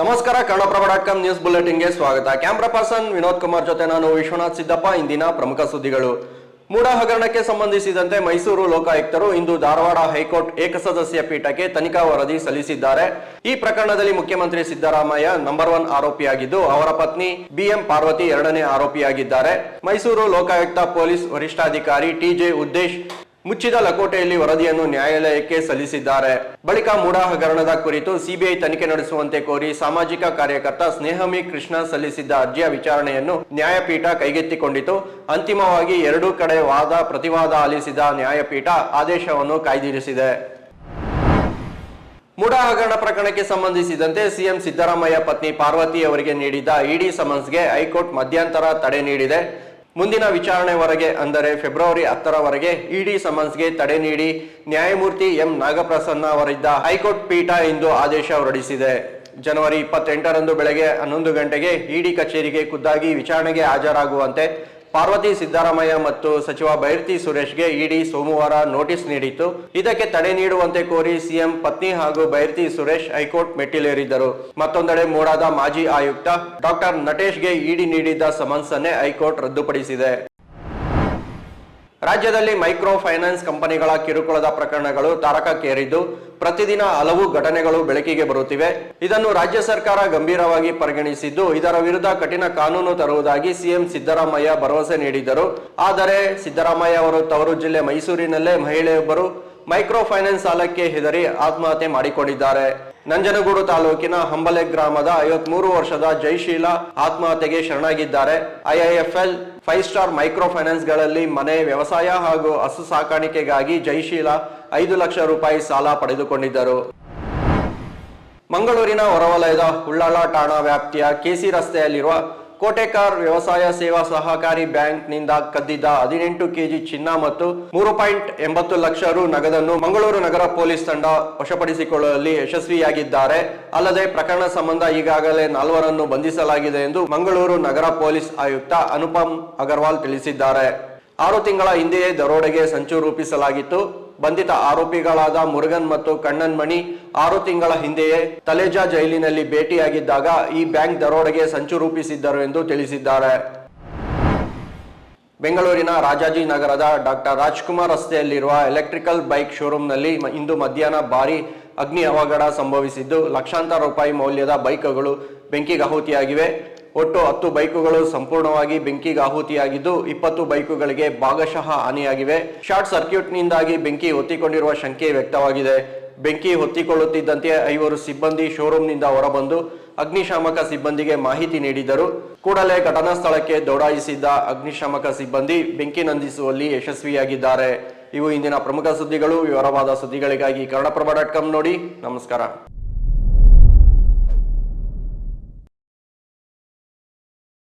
ನಮಸ್ಕಾರ, Kannadaprabha dot com news ಬುಲೆಟಿನ್ಗೆ ಸ್ವಾಗತ. ಕ್ಯಾಮ್ರಾ ಪರ್ಸನ್ ವಿನೋದ್ ಕುಮಾರ್ ಜೊತೆ ನಾನು ವಿಶ್ವನಾಥ್ ಸಿದ್ದಪ್ಪ, ಇಂದಿನ ಪ್ರಮುಖ ಸುದ್ದಿಗಳು. ಮೂಡ ಹಗರಣಕ್ಕೆ ಸಂಬಂಧಿಸಿದಂತೆ ಮೈಸೂರು ಲೋಕಾಯುಕ್ತರು ಇಂದು ಧಾರವಾಡ ಹೈಕೋರ್ಟ್ ಏಕಸದಸ್ಯ ಪೀಠಕ್ಕೆ ತನಿಖಾ ವರದಿ ಸಲ್ಲಿಸಿದ್ದಾರೆ. ಈ ಪ್ರಕರಣದಲ್ಲಿ ಮುಖ್ಯಮಂತ್ರಿ ಸಿದ್ದರಾಮಯ್ಯ ನಂಬರ್ ಒನ್ ಆರೋಪಿಯಾಗಿದ್ದು, ಅವರ ಪತ್ನಿ ಬಿಎಂ ಪಾರ್ವತಿ ಎರಡನೇ ಆರೋಪಿಯಾಗಿದ್ದಾರೆ. ಮೈಸೂರು ಲೋಕಾಯುಕ್ತ ಪೊಲೀಸ್ ವರಿಷ್ಠಾಧಿಕಾರಿ ಟಿಜೆ ಉದ್ದೇಶ್ ಮುಚ್ಚಿದ ಲಕೋಟೆಯಲ್ಲಿ ವರದಿಯನ್ನು ನ್ಯಾಯಾಲಯಕ್ಕೆ ಸಲ್ಲಿಸಿದ್ದಾರೆ. ಬಳಿಕ ಮೂಡಾ ಹಗರಣದ ಕುರಿತು ಸಿಬಿಐ ತನಿಖೆ ನಡೆಸುವಂತೆ ಕೋರಿ ಸಾಮಾಜಿಕ ಕಾರ್ಯಕರ್ತ ಸ್ನೇಹಮಿ ಕೃಷ್ಣ ಸಲ್ಲಿಸಿದ್ದ ಅರ್ಜಿಯ ವಿಚಾರಣೆಯನ್ನು ನ್ಯಾಯಪೀಠ ಕೈಗೆತ್ತಿಕೊಂಡಿತು. ಅಂತಿಮವಾಗಿ ಎರಡೂ ಕಡೆ ವಾದ ಪ್ರತಿವಾದ ಆಲಿಸಿದ ನ್ಯಾಯಪೀಠ ಆದೇಶವನ್ನು ಕಾಯ್ದಿರಿಸಿದೆ. ಮೂಡಾ ಹಗರಣ ಪ್ರಕರಣಕ್ಕೆ ಸಂಬಂಧಿಸಿದಂತೆ ಸಿಎಂ ಸಿದ್ದರಾಮಯ್ಯ ಪತ್ನಿ ಪಾರ್ವತಿ ಅವರಿಗೆ ನೀಡಿದ್ದ ಇಡಿ ಸಮನ್ಸ್ಗೆ ಹೈಕೋರ್ಟ್ ಮಧ್ಯಂತರ ತಡೆ ನೀಡಿದೆ. ಮುಂದಿನ ವಿಚಾರಣೆವರೆಗೆ ಅಂದರೆ ಫೆಬ್ರವರಿ ಹತ್ತರವರೆಗೆ ಇಡಿ ಸಮನ್ಸ್ಗೆ ತಡೆ ನೀಡಿ ನ್ಯಾಯಮೂರ್ತಿ ಎಂ ನಾಗಪ್ರಸನ್ನ ಅವರಿದ್ದ ಹೈಕೋರ್ಟ್ ಪೀಠ ಇಂದು ಆದೇಶ ಹೊರಡಿಸಿದೆ. ಜನವರಿ ಇಪ್ಪತ್ತೆಂಟರಂದು ಬೆಳಗ್ಗೆ ಹನ್ನೊಂದು ಗಂಟೆಗೆ ಇಡಿ ಕಚೇರಿಗೆ ಖುದ್ದಾಗಿ ವಿಚಾರಣೆಗೆ ಹಾಜರಾಗುವಂತೆ ಪಾರ್ವತಿ ಸಿದ್ದರಾಮಯ್ಯ ಮತ್ತು ಸಚಿವ ಬೈರ್ತಿ ಸುರೇಶ್ಗೆ ಇಡಿ ಸೋಮವಾರ ನೋಟಿಸ್ ನೀಡಿತ್ತು. ಇದಕ್ಕೆ ತಡೆ ನೀಡುವಂತೆ ಕೋರಿ ಸಿಎಂ ಪತ್ನಿ ಹಾಗೂ ಬೈರ್ತಿ ಸುರೇಶ್ ಹೈಕೋರ್ಟ್ ಮೆಟ್ಟಿಲೇರಿದ್ದರು. ಮತ್ತೊಂದೆಡೆ ಮೂಡಾದ ಮಾಜಿ ಆಯುಕ್ತ ಡಾಕ್ಟರ್ ನಟೇಶ್ಗೆ ಇಡಿ ನೀಡಿದ್ದ ಸಮನ್ಸ್ ಹೈಕೋರ್ಟ್ ರದ್ದುಪಡಿಸಿದೆ. ರಾಜ್ಯದಲ್ಲಿ ಮೈಕ್ರೋ ಫೈನಾನ್ಸ್ ಕಂಪನಿಗಳ ಕಿರುಕುಳದ ಪ್ರಕರಣಗಳು ತಾರಕಕ್ಕೇರಿದ್ದು, ಪ್ರತಿದಿನ ಹಲವು ಘಟನೆಗಳು ಬೆಳಕಿಗೆ ಬರುತ್ತಿವೆ. ಇದನ್ನು ರಾಜ್ಯ ಸರ್ಕಾರ ಗಂಭೀರವಾಗಿ ಪರಿಗಣಿಸಿದ್ದು, ಇದರ ವಿರುದ್ಧ ಕಠಿಣ ಕಾನೂನು ತರುವುದಾಗಿ ಸಿಎಂ ಸಿದ್ದರಾಮಯ್ಯ ಭರವಸೆ ನೀಡಿದ್ದರು. ಆದರೆ ಸಿದ್ದರಾಮಯ್ಯ ಅವರು ತವರು ಜಿಲ್ಲೆ ಮೈಸೂರಿನಲ್ಲೇ ಮಹಿಳೆಯೊಬ್ಬರು ಮೈಕ್ರೋ ಫೈನಾನ್ಸ್ ಸಾಲಕ್ಕೆ ಹೆದರಿ ಆತ್ಮಹತ್ಯೆ ಮಾಡಿಕೊಂಡಿದ್ದಾರೆ. ನಂಜನಗೂಡು ತಾಲೂಕಿನ ಹಂಬಲೆ ಗ್ರಾಮದ ಐವತ್ಮೂರು ವರ್ಷದ ಜೈಶೀಲ ಆತ್ಮಹತ್ಯೆಗೆ ಶರಣಾಗಿದ್ದಾರೆ. ಐಐಎಫ್ಎಲ್ ಫೈವ್ ಸ್ಟಾರ್ ಮೈಕ್ರೋ ಫೈನಾನ್ಸ್ಗಳಲ್ಲಿ ಮನೆ, ವ್ಯವಸಾಯ ಹಾಗೂ ಹಸು ಸಾಕಾಣಿಕೆಗಾಗಿ ಜೈಶೀಲ ಐದು ಲಕ್ಷ ರೂಪಾಯಿ ಸಾಲ ಪಡೆದುಕೊಂಡಿದ್ದರು. ಮಂಗಳೂರಿನ ಹೊರವಲಯದ ಉಳ್ಳಾಳ ಠಾಣಾ ವ್ಯಾಪ್ತಿಯ ಕೆಸಿ ರಸ್ತೆಯಲ್ಲಿರುವ ಕೋಟೆಕಾರ್ ವ್ಯವಸಾಯ ಸೇವಾ ಸಹಕಾರಿ ಬ್ಯಾಂಕ್ನಿಂದ ಕದ್ದಿದ್ದ ಹದಿನೆಂಟು ಕೆಜಿ ಚಿನ್ನ ಮತ್ತು ಮೂರು ಪಾಯಿಂಟ್ ಎಂಬತ್ತು ಲಕ್ಷ ರು ನಗದನ್ನು ಮಂಗಳೂರು ನಗರ ಪೊಲೀಸ್ ತಂಡ ವಶಪಡಿಸಿಕೊಳ್ಳುವಲ್ಲಿ ಯಶಸ್ವಿಯಾಗಿದ್ದಾರೆ. ಅಲ್ಲದೆ ಪ್ರಕರಣ ಸಂಬಂಧ ಈಗಾಗಲೇ ನಾಲ್ವರನ್ನು ಬಂಧಿಸಲಾಗಿದೆ ಎಂದು ಮಂಗಳೂರು ನಗರ ಪೊಲೀಸ್ ಆಯುಕ್ತ ಅನುಪಮ್ ಅಗರ್ವಾಲ್ ತಿಳಿಸಿದ್ದಾರೆ. ಆರು ತಿಂಗಳ ಹಿಂದೆಯೇ ದರೋಡೆಗೆ ಸಂಚು ರೂಪಿಸಲಾಗಿತ್ತು. ಬಂಧಿತ ಆರೋಪಿಗಳಾದ ಮುರುಗನ್ ಮತ್ತು ಕಣ್ಣನ್ ಮಣಿ ಆರು ತಿಂಗಳ ಹಿಂದೆಯೇ ತಲೇಜಾ ಜೈಲಿನಲ್ಲಿ ಭೇಟಿಯಾಗಿದ್ದಾಗ ಈ ಬ್ಯಾಂಕ್ ದರೋಡೆಗೆ ಸಂಚು ರೂಪಿಸಿದ್ದರು ಎಂದು ತಿಳಿಸಿದ್ದಾರೆ. ಬೆಂಗಳೂರಿನ ರಾಜಾಜಿನಗರದ ಡಾಕ್ಟರ್ ರಾಜ್ಕುಮಾರ್ ರಸ್ತೆಯಲ್ಲಿರುವ ಎಲೆಕ್ಟ್ರಿಕಲ್ ಬೈಕ್ ಶೋರೂಮ್ನಲ್ಲಿ ಇಂದು ಮಧ್ಯಾಹ್ನ ಭಾರಿ ಅಗ್ನಿ ಅವಘಡ ಸಂಭವಿಸಿದ್ದು, ಲಕ್ಷಾಂತರ ರೂಪಾಯಿ ಮೌಲ್ಯದ ಬೈಕ್ಗಳು ಬೆಂಕಿಗೆ ಆಹುತಿಯಾಗಿವೆ. ಒಟ್ಟು ಹತ್ತು ಬೈಕುಗಳು ಸಂಪೂರ್ಣವಾಗಿ ಬೆಂಕಿಗೆ ಆಹುತಿಯಾಗಿದ್ದು, ಇಪ್ಪತ್ತು ಬೈಕುಗಳಿಗೆ ಭಾಗಶಃ ಹಾನಿಯಾಗಿವೆ. ಶಾರ್ಟ್ ಸರ್ಕ್ಯೂಟ್ನಿಂದಾಗಿ ಬೆಂಕಿ ಹೊತ್ತಿಕೊಂಡಿರುವ ಶಂಕೆ ವ್ಯಕ್ತವಾಗಿದೆ. ಬೆಂಕಿ ಹೊತ್ತಿಕೊಳ್ಳುತ್ತಿದ್ದಂತೆ ಐವರು ಸಿಬ್ಬಂದಿ ಶೋರೂಮ್ನಿಂದ ಹೊರಬಂದು ಅಗ್ನಿಶಾಮಕ ಸಿಬ್ಬಂದಿಗೆ ಮಾಹಿತಿ ನೀಡಿದರು ಕೂಡಲೇ ಘಟನಾ ಸ್ಥಳಕ್ಕೆ ದೌಡಾಯಿಸಿದ್ದ ಅಗ್ನಿಶಾಮಕ ಸಿಬ್ಬಂದಿ ಬೆಂಕಿ ನಂದಿಸುವಲ್ಲಿ ಯಶಸ್ವಿಯಾಗಿದ್ದಾರೆ. ಇವು ಇಂದಿನ ಪ್ರಮುಖ ಸುದ್ದಿಗಳು. ವಿವರವಾದ ಸುದ್ದಿಗಳಿಗಾಗಿ ಕನ್ನಡಪ್ರಭ ಡಾಟ್ ಕಾಮ್ ನೋಡಿ. ನಮಸ್ಕಾರ.